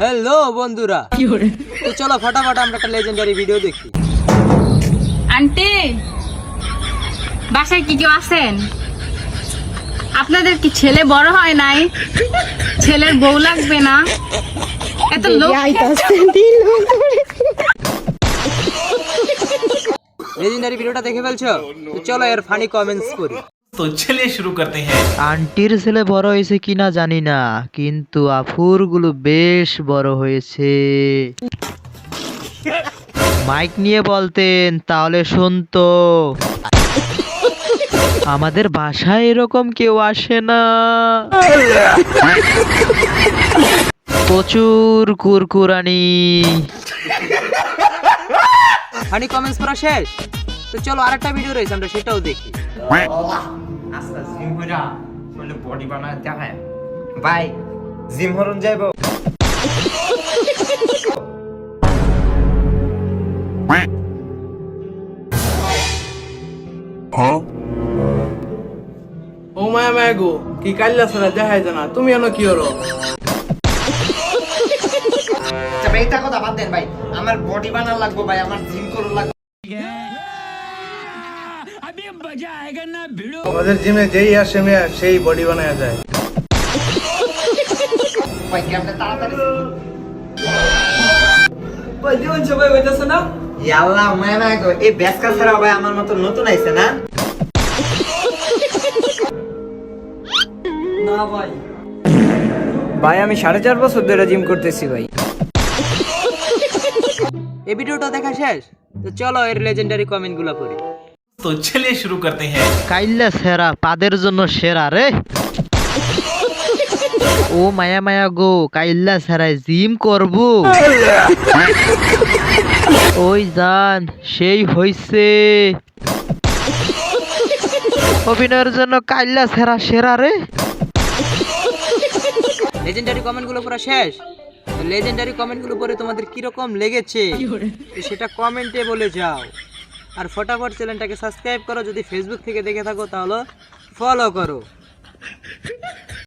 Hello বন্ধুরা। তো চলো ফটাফট আমরা একটা লেজেন্ডারি ভিডিও দেখি। আন্টি বাসায় কি কেউ আছেন? আপনাদের কি ছেলে বড় হয় নাই? ছেলের বউ লাগবে না? এত লোক লেজেন্ডারি ভিডিওটা দেখে ফেলছো? তো চলো এর ফানি কমেন্টস করি। তো চলে শুরু করতে হ্যাঁ আন্টির ছেলে বড় হয়েছে কিনা জানি না কিন্তু আফুরগুলো বেশ বড় হয়েছে। মাইক নিয়ে বলতেন তাহলে শুনতো। আমাদের বাসায় এরকম কেউ আসে না। প্রচুর কুরকুরানি। হানি কমেন্টস করা শেষ? তো চলো আরেকটা ভিডিও রয়েছে আমরা সেটাও দেখি। আচ্ছা জিম হইরা মানে বডি বানায় দেখায়। ভাই জিম হরন যাইবো। ও মায়া মায়া গো কি কাল্লা ছাড়া দেখাই জানা তুমি এনো কি হলো আচ্ছা এটা কথা বাদ দেন ভাই। আমার বডি বানার লাগবো ভাই আমার জিম করুন লাগবে। আমাদের জিমে যেই আসে মেয়া সেই বডি বানায় যায়। মায়া গো এই ছাড়া ভাই আমার মতো নতুন আইছে না? ভাই। আমি সাড়ে চার বছর ধরে জিম করতেছি ভাই। এই ভিডিওটা দেখা শেষ? তো চলো এর লেজেন্ডারি কমেন্টগুলো পড়ি। তো চলে শুরু করতে হ্যাঁ। কাইল্লা সেরা পাদের জন্য সেরা রে। ও মায়া মায়া গো কাইল্লা সেরায় জিম করব। ওই জান সেই হইছে। অভিনয়ের জন্য কাইল্লা সেরা সেরা রে। লেজেন্ডারি কমেন্টগুলো পুরো শেষ? লেজেন্ডারি কমেন্টগুলো পরে তোমাদের কীরকম লেগেছে? সেটা কমেন্টে বলে যাও। আর ফটাফট চ্যানেলটাকে সাবস্ক্রাইব করো যদি ফেসবুক থেকে দেখে থাকো তাহলে ফলো করো।